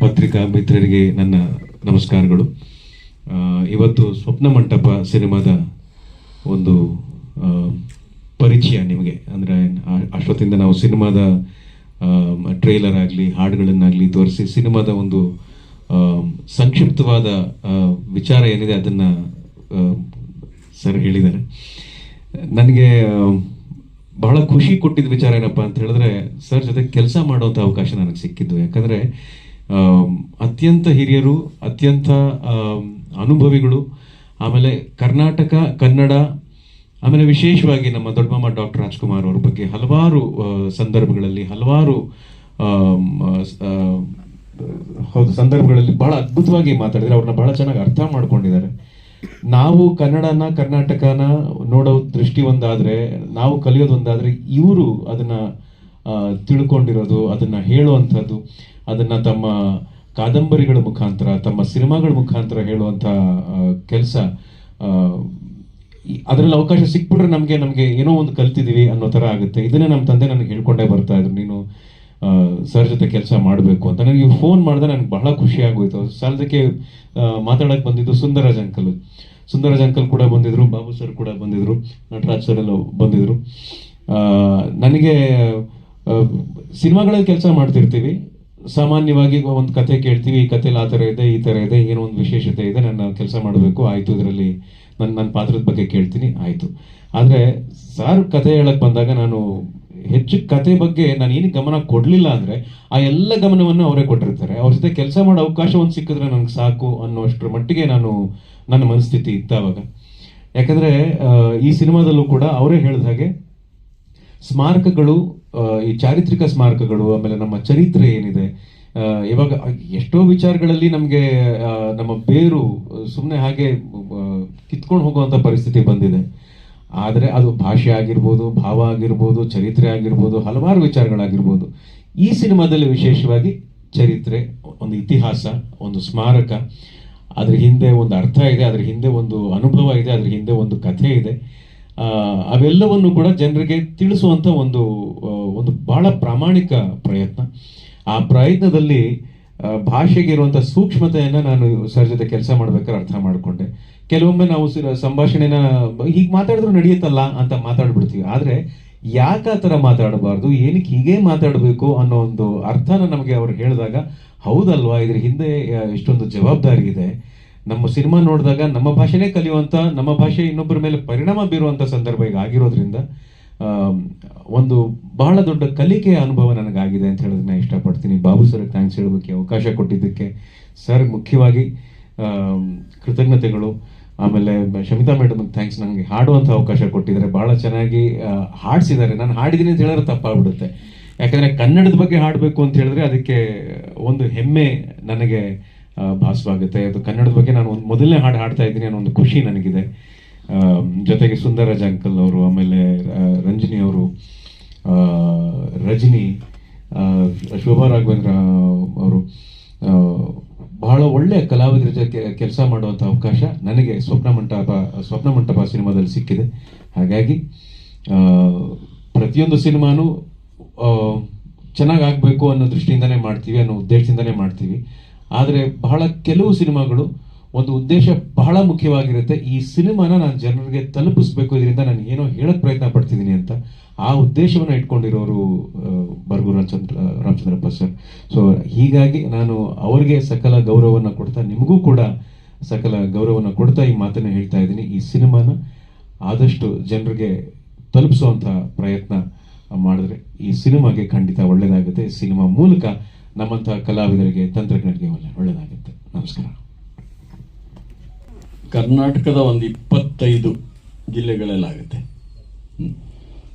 ಪತ್ರಿಕಾ ಮಿತ್ರರಿಗೆ ನನ್ನ ನಮಸ್ಕಾರಗಳು. ಇವತ್ತು ಸ್ವಪ್ನ ಮಂಟಪ ಸಿನಿಮಾದ ಒಂದು ಪರಿಚಯ ನಿಮಗೆ. ಅಂದರೆ ಅಷ್ಟೊತ್ತಿಂದ ನಾವು ಸಿನಿಮಾದ ಟ್ರೇಲರ್ ಆಗಲಿ, ಹಾಡುಗಳನ್ನಾಗಲಿ ತೋರಿಸಿ ಸಿನಿಮಾದ ಒಂದು ಸಂಕ್ಷಿಪ್ತವಾದ ವಿಚಾರ ಏನಿದೆ ಅದನ್ನು ಸರ್ ಹೇಳಿದ್ದಾರೆ. ನನಗೆ ಬಹಳ ಖುಷಿ ಕೊಟ್ಟಿದ್ದ ವಿಚಾರ ಏನಪ್ಪ ಅಂತ ಹೇಳಿದ್ರೆ, ಸರ್ ಜೊತೆ ಕೆಲಸ ಮಾಡುವಂಥ ಅವಕಾಶ ನನಗೆ ಸಿಕ್ಕಿದ್ದು. ಯಾಕಂದರೆ ಅತ್ಯಂತ ಹಿರಿಯರು, ಅತ್ಯಂತ ಅನುಭವಿಗಳು, ಆಮೇಲೆ ಕರ್ನಾಟಕ, ಕನ್ನಡ, ಆಮೇಲೆ ವಿಶೇಷವಾಗಿ ನಮ್ಮ ದೊಡ್ಡಮ್ಮ ಡಾಕ್ಟರ್ ರಾಜ್ಕುಮಾರ್ ಅವ್ರ ಬಗ್ಗೆ ಹಲವಾರು ಸಂದರ್ಭಗಳಲ್ಲಿ ಹಲವಾರು ಹೌದು, ಸಂದರ್ಭಗಳಲ್ಲಿ ಬಹಳ ಅದ್ಭುತವಾಗಿ ಮಾತಾಡಿದರೆ ಅವ್ರನ್ನ ಬಹಳ ಚೆನ್ನಾಗಿ ಅರ್ಥ ಮಾಡ್ಕೊಂಡಿದ್ದಾರೆ. ನಾವು ಕನ್ನಡನ, ಕರ್ನಾಟಕನ ನೋಡೋ ದೃಷ್ಟಿ ಒಂದಾದ್ರೆ ನಾವು ಕಲಿಯೋದೊಂದಾದರೆ ಇವರು ಅದನ್ನ ತಿಳ್ಕೊಂಡಿರೋದು, ಅದನ್ನ ಹೇಳುವಂಥದ್ದು, ಅದನ್ನ ತಮ್ಮ ಕಾದಂಬರಿಗಳ ಮುಖಾಂತರ, ತಮ್ಮ ಸಿನಿಮಾಗಳ ಮುಖಾಂತರ ಹೇಳುವಂಥ ಕೆಲಸ ಅದರಲ್ಲಿ ಅವಕಾಶ ಸಿಕ್ಬಿಟ್ರೆ ನಮಗೆ ನಮಗೆ ಏನೋ ಒಂದು ಕಲ್ತಿದೀವಿ ಅನ್ನೋ ಥರ ಆಗುತ್ತೆ. ಇದನ್ನೇ ನಮ್ಮ ತಂದೆ ನನಗೆ ಹೇಳ್ಕೊಂಡೇ ಬರ್ತಾ ಇದ್ರು. ನೀನು ಸರ್ ಜೊತೆ ಕೆಲಸ ಮಾಡಬೇಕು ಅಂತ. ನನಗೆ ಫೋನ್ ಮಾಡಿದ್ರೆ ನನಗೆ ಬಹಳ ಖುಷಿ ಆಗೋಯ್ತು. ಸಾಲದಕ್ಕೆ ಮಾತಾಡಕ್ಕೆ ಬಂದಿದ್ದು ಸುಂದರಾಜ್ ಅಂಕಲ್ ಸುಂದರಾಜ್ ಅಂಕಲ್ ಕೂಡ ಬಂದಿದ್ರು, ಬಾಬು ಸರ್ ಕೂಡ ಬಂದಿದ್ರು, ನಟರಾಜ್ ಸರ್ ಎಲ್ಲ ಬಂದಿದ್ರು. ನನಗೆ ಸಿನಿಮಾಗಳಲ್ಲಿ ಕೆಲಸ ಮಾಡ್ತಿರ್ತೀವಿ. ಸಾಮಾನ್ಯವಾಗಿ ಒಂದು ಕತೆ ಕೇಳ್ತೀವಿ, ಈ ಕಥೆಲಿ ಆ ಥರ ಇದೆ, ಈ ಥರ ಇದೆ, ಏನೋ ಒಂದು ವಿಶೇಷತೆ ಇದೆ, ನನ್ನ ಕೆಲಸ ಮಾಡಬೇಕು, ಆಯಿತು, ಇದರಲ್ಲಿ ನನ್ನ ನನ್ನ ಪಾತ್ರದ ಬಗ್ಗೆ ಕೇಳ್ತೀನಿ, ಆಯಿತು. ಆದರೆ ಸಾರ್ ಕತೆ ಹೇಳಕ್ಕೆ ಬಂದಾಗ ನಾನು ಹೆಚ್ಚು ಕತೆ ಬಗ್ಗೆ ನಾನು ಏನು ಗಮನ ಕೊಡಲಿಲ್ಲ ಅಂದರೆ ಆ ಎಲ್ಲ ಗಮನವನ್ನು ಅವರೇ ಕೊಟ್ಟಿರ್ತಾರೆ. ಅವ್ರ ಜೊತೆ ಕೆಲಸ ಮಾಡೋ ಅವಕಾಶ ಒಂದು ಸಿಕ್ಕಿದ್ರೆ ನನಗೆ ಸಾಕು ಅನ್ನೋಷ್ಟರ ಮಟ್ಟಿಗೆ ನಾನು ನನ್ನ ಮನಸ್ಥಿತಿ ಇತ್ತು ಅವಾಗ. ಯಾಕಂದರೆ ಈ ಸಿನಿಮಾದಲ್ಲೂ ಕೂಡ ಅವರೇ ಹೇಳಿದ ಹಾಗೆ ಸ್ಮಾರಕಗಳು ಈ ಚಾರಿತ್ರಿಕ ಸ್ಮಾರಕಗಳು, ಆಮೇಲೆ ನಮ್ಮ ಚರಿತ್ರೆ ಏನಿದೆ ಇವಾಗ ಎಷ್ಟೋ ವಿಚಾರಗಳಲ್ಲಿ ನಮಗೆ ನಮ್ಮ ಬೇರು ಸುಮ್ಮನೆ ಹಾಗೆ ಕಿತ್ಕೊಂಡು ಹೋಗುವಂಥ ಪರಿಸ್ಥಿತಿ ಬಂದಿದೆ. ಆದರೆ ಅದು ಭಾಷೆ ಆಗಿರ್ಬೋದು, ಭಾವ ಆಗಿರ್ಬೋದು, ಚರಿತ್ರೆ ಆಗಿರ್ಬೋದು, ಹಲವಾರು ವಿಚಾರಗಳಾಗಿರ್ಬೋದು. ಈ ಸಿನಿಮಾದಲ್ಲಿ ವಿಶೇಷವಾಗಿ ಚರಿತ್ರೆ, ಒಂದು ಇತಿಹಾಸ, ಒಂದು ಸ್ಮಾರಕ, ಅದ್ರ ಹಿಂದೆ ಒಂದು ಅರ್ಥ ಇದೆ, ಅದ್ರ ಹಿಂದೆ ಒಂದು ಅನುಭವ ಇದೆ, ಅದ್ರ ಹಿಂದೆ ಒಂದು ಕಥೆ ಇದೆ. ಅವೆಲ್ಲವನ್ನು ಕೂಡ ಜನರಿಗೆ ತಿಳಿಸುವಂತ ಒಂದು ಒಂದು ಬಹಳ ಪ್ರಾಮಾಣಿಕ ಪ್ರಯತ್ನ. ಆ ಪ್ರಯತ್ನದಲ್ಲಿ ಆ, ಭಾಷೆಗೆ ಇರುವಂತ ಸೂಕ್ಷ್ಮತೆಯನ್ನ ನಾನು ಸರ್ ಜೊತೆ ಕೆಲಸ ಮಾಡ್ಬೇಕಾದ್ರೆ ಅರ್ಥ ಮಾಡಿಕೊಂಡೆ. ಕೆಲವೊಮ್ಮೆ ನಾವು ಸಂಭಾಷಣೆನ ಹೀಗೆ ಮಾತಾಡಿದ್ರು ನಡೆಯುತ್ತಲ್ಲ ಅಂತ ಮಾತಾಡ್ಬಿಡ್ತೀವಿ. ಆದ್ರೆ ಯಾಕೆ ಆ ಥರ ಮಾತಾಡಬಾರ್ದು ಏನಕ್ಕೆ ಹೀಗೆ ಮಾತಾಡಬೇಕು ಅನ್ನೋ ಒಂದು ಅರ್ಥನ ನಮಗೆ ಅವ್ರು ಹೇಳಿದಾಗ ಹೌದಲ್ವಾ? ಇದ್ರ ಹಿಂದೆ ಇಷ್ಟೊಂದು ಜವಾಬ್ದಾರಿ ಇದೆ. ನಮ್ಮ ಸಿನಿಮಾ ನೋಡಿದಾಗ ನಮ್ಮ ಭಾಷೆನೇ ಕಲಿಯುವಂತ, ನಮ್ಮ ಭಾಷೆ ಇನ್ನೊಬ್ಬರ ಮೇಲೆ ಪರಿಣಾಮ ಬೀರುವಂಥ ಸಂದರ್ಭ ಈಗ ಆಗಿರೋದ್ರಿಂದ ಒಂದು ಬಹಳ ದೊಡ್ಡ ಕಲಿಕೆಯ ಅನುಭವ ನನಗಾಗಿದೆ ಅಂತ ಹೇಳೋದನ್ನ ಇಷ್ಟಪಡ್ತೀನಿ. ಬಾಬು ಸರ್ ಥ್ಯಾಂಕ್ಸ್ ಹೇಳೋದಕ್ಕೆ ಅವಕಾಶ ಕೊಟ್ಟಿದ್ದಕ್ಕೆ. ಸರ್, ಮುಖ್ಯವಾಗಿ ಕೃತಜ್ಞತೆಗಳು. ಆಮೇಲೆ, ಶಮಿತಾ ಮೇಡಮ್ ಥ್ಯಾಂಕ್ಸ್ ನನಗೆ ಹಾಡುವಂಥ ಅವಕಾಶ ಕೊಟ್ಟಿದ್ದಾರೆ. ಬಹಳ ಚೆನ್ನಾಗಿ ಹಾಡಿಸಿದ್ದಾರೆ. ನಾನು ಹಾಡಿದ್ದೀನಿ ಅಂತ ಹೇಳಿದ್ರೆ ತಪ್ಪಾಗ್ಬಿಡುತ್ತೆ. ಯಾಕಂದ್ರೆ ಕನ್ನಡದ ಬಗ್ಗೆ ಹಾಡಬೇಕು ಅಂತ ಹೇಳಿದ್ರೆ ಅದಕ್ಕೆ ಒಂದು ಹೆಮ್ಮೆ ನನಗೆ ಭಾಸವಾಗುತ್ತೆ. ಅದು ಕನ್ನಡದ ಬಗ್ಗೆ ನಾನು ಒಂದು ಮೊದಲನೇ ಹಾಡು ಹಾಡ್ತಾ ಇದ್ದೀನಿ ಅನ್ನೋ ಒಂದು ಖುಷಿ ನನಗಿದೆ. ಜೊತೆಗೆ ಸುಂದರರಾಜ್ ಅಂಕಲ್ ಅವರು, ಆಮೇಲೆ ರಂಜಿನಿ ಅವರು ರಜನಿ ಶೋಭಾ ರಾಘವೇಂದ್ರ ಅವರು ಬಹಳ ಒಳ್ಳೆಯ ಕಲಾವಿದರ ಜೊತೆ ಕೆಲಸ ಮಾಡುವಂಥ ಅವಕಾಶ ನನಗೆ ಸ್ವಪ್ನ ಮಂಟಪ ಸ್ವಪ್ನ ಮಂಟಪ ಸಿನಿಮಾದಲ್ಲಿ ಸಿಕ್ಕಿದೆ. ಹಾಗಾಗಿ ಪ್ರತಿಯೊಂದು ಸಿನಿಮಾನು ಚೆನ್ನಾಗಿ ಆಗಬೇಕು ಅನ್ನೋ ದೃಷ್ಟಿಯಿಂದನೇ ಮಾಡ್ತೀವಿ ಅನ್ನೋ ಉದ್ದೇಶದಿಂದನೇ ಮಾಡ್ತೀವಿ. ಆದರೆ ಬಹಳ ಕೆಲವು ಸಿನಿಮಾಗಳು ಒಂದು ಉದ್ದೇಶ ಬಹಳ ಮುಖ್ಯವಾಗಿರುತ್ತೆ. ಈ ಸಿನಿಮಾನ ನಾನು ಜನರಿಗೆ ತಲುಪಿಸ್ಬೇಕು ಇದರಿಂದ ನಾನು ಏನೋ ಹೇಳಕ್ ಪ್ರಯತ್ನ ಪಡ್ತಿದ್ದೀನಿ ಅಂತ ಆ ಉದ್ದೇಶವನ್ನು ಇಟ್ಕೊಂಡಿರೋರು ಬರ್ಗು ರಾಮಚಂದ್ರ ರಾಮಚಂದ್ರಪ್ಪ ಸರ್. ಸೊ ಹೀಗಾಗಿ ನಾನು ಅವರಿಗೆ ಸಕಲ ಗೌರವವನ್ನು ಕೊಡ್ತಾ, ನಿಮಗೂ ಕೂಡ ಸಕಲ ಗೌರವವನ್ನು ಕೊಡ್ತಾ ಈ ಮಾತನ್ನು ಹೇಳ್ತಾ ಇದ್ದೀನಿ. ಈ ಸಿನಿಮಾನ ಆದಷ್ಟು ಜನರಿಗೆ ತಲುಪಿಸುವಂಥ ಪ್ರಯತ್ನ ಮಾಡಿದ್ರೆ ಈ ಸಿನಿಮಾಗೆ ಖಂಡಿತ ಒಳ್ಳೆಯದಾಗುತ್ತೆ ಸಿನಿಮಾ ಮೂಲಕ ನಮ್ಮಂಥ ಕಲಾವಿದರಿಗೆ, ತಂತ್ರಜ್ಞರಿಗೆ ಒಳ್ಳೆ ಒಳ್ಳೆಯದಾಗುತ್ತೆ ನಮಸ್ಕಾರ. ಕರ್ನಾಟಕದ ಒಂದು ಇಪ್ಪತ್ತೈದು ಜಿಲ್ಲೆಗಳಲ್ಲಾಗುತ್ತೆ.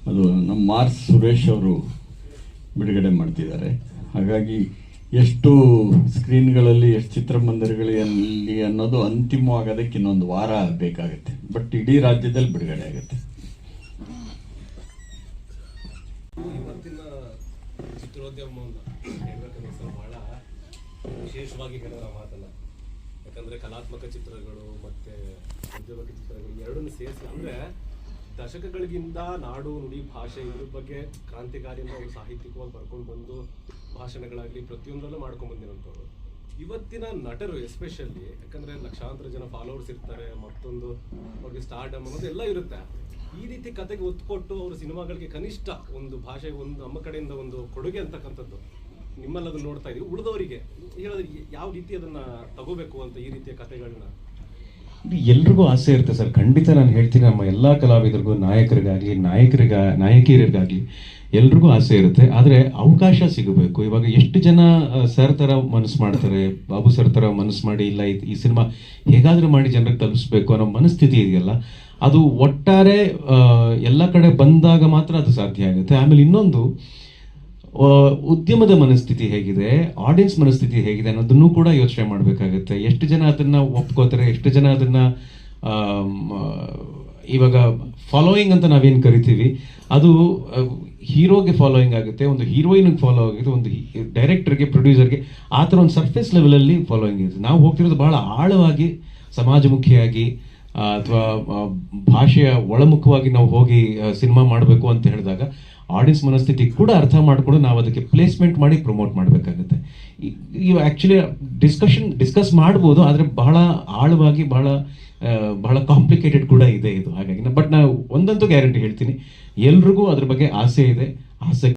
ಅದು ನಮ್ಮ ಮಾರ್ಸ್ ಸುರೇಶ್ ಅವರು ಬಿಡುಗಡೆ ಮಾಡ್ತಿದ್ದಾರೆ. ಹಾಗಾಗಿ ಎಷ್ಟು ಸ್ಕ್ರೀನ್ಗಳಲ್ಲಿ, ಎಷ್ಟು ಚಿತ್ರಮಂದಿರಗಳಲ್ಲಿ ಅನ್ನೋದು ಅಂತಿಮವಾಗೋದಕ್ಕೆ ಇನ್ನೊಂದು ವಾರ ಬೇಕಾಗುತ್ತೆ. ಬಟ್ ಇಡೀ ರಾಜ್ಯದಲ್ಲಿ ಬಿಡುಗಡೆ ಆಗುತ್ತೆ. ಒಂದು. ಹೇಳ್ಬೇಕಂದ್ರೆ ಸರ್ ಬಹಳ ವಿಶೇಷವಾಗಿ ಹೇಳಿದ ಮಾತನ್ನ. ಯಾಕಂದ್ರೆ ಕಲಾತ್ಮಕ ಚಿತ್ರಗಳು ಮತ್ತೆ ಉದ್ಯೋಗ ಚಿತ್ರಗಳು ಎರಡನ್ನು ಸೇರಿಸಿ, ಅಂದ್ರೆ ದಶಕಗಳಿಗಿಂತ ನಾಡು, ನುಡಿ, ಭಾಷೆ ಇದ್ರ ಬಗ್ಗೆ ಕ್ರಾಂತಿಕಾರಿಯನ್ನು ಅವರು ಸಾಹಿತ್ಯಿಕವಾಗಿ ಬರ್ಕೊಂಡು ಬಂದು ಭಾಷಣಗಳಾಗಲಿ ಪ್ರತಿಯೊಂದರಲ್ಲೂ ಮಾಡ್ಕೊಂಡು ಬಂದಿರೋಂಥವ್ರು. ಇವತ್ತಿನ ನಟರು ಎಸ್ಪೆಷಲಿ ಯಾಕಂದ್ರೆ ಲಕ್ಷಾಂತರ ಜನ ಫಾಲೋವರ್ಸ್ ಇರ್ತಾರೆ, ಮತ್ತೊಂದು ಅವ್ರಿಗೆ ಸ್ಟಾರ್ಡಮ್ ಅನ್ನೋದು ಎಲ್ಲ ಇರುತ್ತೆ. ಈ ರೀತಿ ಕತೆಗೆ ಒತ್ತು ಕೊಟ್ಟು ಅವರು ಸಿನಿಮಾಗಳಿಗೆ ಕನಿಷ್ಠ ಒಂದು ಭಾಷೆ, ಒಂದು ನಮ್ಮ ಕಡೆಯಿಂದ ಒಂದು ಕೊಡುಗೆ ಅಂತಕ್ಕಂಥದ್ದು ನಿಮ್ಮಲ್ಲಿ ಅದನ್ನ ನೋಡ್ತಾ ಇದೀವಿ. ಉಳಿದವರಿಗೆ ಹೇಳಿದ್ರೆ ಯಾವ ರೀತಿ ಅದನ್ನ ತಗೋಬೇಕು ಅಂತ ಈ ರೀತಿಯ ಕತೆಗಳನ್ನ? ಎಲ್ರಿಗೂ ಆಸೆ ಇರುತ್ತೆ ಸರ್. ಖಂಡಿತ ನಾನು ಹೇಳ್ತೀನಿ, ನಮ್ಮ ಎಲ್ಲ ಕಲಾವಿದರಿಗೂ ನಾಯಕರಿಗಾಗಲಿ ನಾಯಕರಿಗ ನಾಯಕಿಯರಿಗಾಗಲಿ ಎಲ್ರಿಗೂ ಆಸೆ ಇರುತ್ತೆ. ಆದರೆ ಅವಕಾಶ ಸಿಗಬೇಕು. ಇವಾಗ ಎಷ್ಟು ಜನ ಸರ್ ಥರ ಮನಸ್ಸು ಮಾಡ್ತಾರೆ, ಬಾಬು ಸರ್ ಥರ ಮನಸ್ಸು ಮಾಡಿ, ಇಲ್ಲ ಈ- ಸಿನಿಮಾ ಹೇಗಾದರೂ ಮಾಡಿ ಜನರಿಗೆ ತಲುಪಿಸ್ಬೇಕು ಅನ್ನೋ ಮನಸ್ಥಿತಿ ಇದೆಯಲ್ಲ, ಅದು ಒಟ್ಟಾರೆ ಎಲ್ಲ ಕಡೆ ಬಂದಾಗ ಮಾತ್ರ ಅದು ಸಾಧ್ಯ ಆಗುತ್ತೆ. ಆಮೇಲೆ ಇನ್ನೊಂದು ಉದ್ಯಮದ ಮನಸ್ಥಿತಿ ಹೇಗಿದೆ? ಆಡಿಯನ್ಸ್ ಮನಸ್ಥಿತಿ ಹೇಗಿದೆ ಅನ್ನೋದನ್ನು ಕೂಡ ಯೋಚನೆ ಮಾಡಬೇಕಾಗುತ್ತೆ. ಎಷ್ಟು ಜನ ಅದನ್ನ ಒಪ್ಕೋತಾರೆ? ಎಷ್ಟು ಜನ ಅದನ್ನ ಇವಾಗ ಫಾಲೋಯಿಂಗ್ ಅಂತ ನಾವೇನು ಕರಿತೀವಿ? ಅದು ಹೀರೋಗೆ ಫಾಲೋಯಿಂಗ್ ಆಗುತ್ತೆ, ಒಂದು ಹೀರೋಯಿನ್ಗೆ ಫಾಲೋ ಆಗುತ್ತೆ, ಒಂದು ಡೈರೆಕ್ಟರ್ಗೆ ಪ್ರೊಡ್ಯೂಸರ್ಗೆ ಆ ಥರ ಒಂದು ಸರ್ಫೇಸ್ ಲೆವೆಲಲ್ಲಿ ಫಾಲೋಯಿಂಗ್ ಇರುತ್ತೆ. ನಾವು ಹೋಗ್ತಿರೋದು ಬಹಳ ಆಳವಾಗಿ, ಸಮಾಜಮುಖಿಯಾಗಿ ಅಥವಾ ಭಾಷೆಯ ಒಳಮುಖವಾಗಿ ನಾವು ಹೋಗಿ ಸಿನಿಮಾ ಮಾಡಬೇಕು ಅಂತ ಹೇಳಿದಾಗ ಆಡಿಯನ್ಸ್ ಮನಸ್ಥಿತಿ ಕೂಡ ಅರ್ಥ ಮಾಡಿಕೊಂಡು ನಾವು ಅದಕ್ಕೆ ಪ್ಲೇಸ್ಮೆಂಟ್ ಮಾಡಿ ಪ್ರಮೋಟ್ ಮಾಡಬೇಕಾಗುತ್ತೆ. ಇವು ಆ್ಯಕ್ಚುಲಿ ಡಿಸ್ಕಷನ್ ಡಿಸ್ಕಸ್ ಮಾಡ್ಬೋದು, ಆದರೆ ಬಹಳ ಆಳವಾಗಿ ಬಹಳ ಬಹಳ ಕಾಂಪ್ಲಿಕೇಟೆಡ್ ಕೂಡ ಇದೆ ಇದು. ಹಾಗಾಗಿ, ಬಟ್ ನಾವು ಒಂದಂತೂ ಗ್ಯಾರಂಟಿ ಹೇಳ್ತೀನಿ, ಎಲ್ರಿಗೂ ಅದ್ರ ಬಗ್ಗೆ ಆಸೆ ಇದೆ ಆಸಕ್ತಿ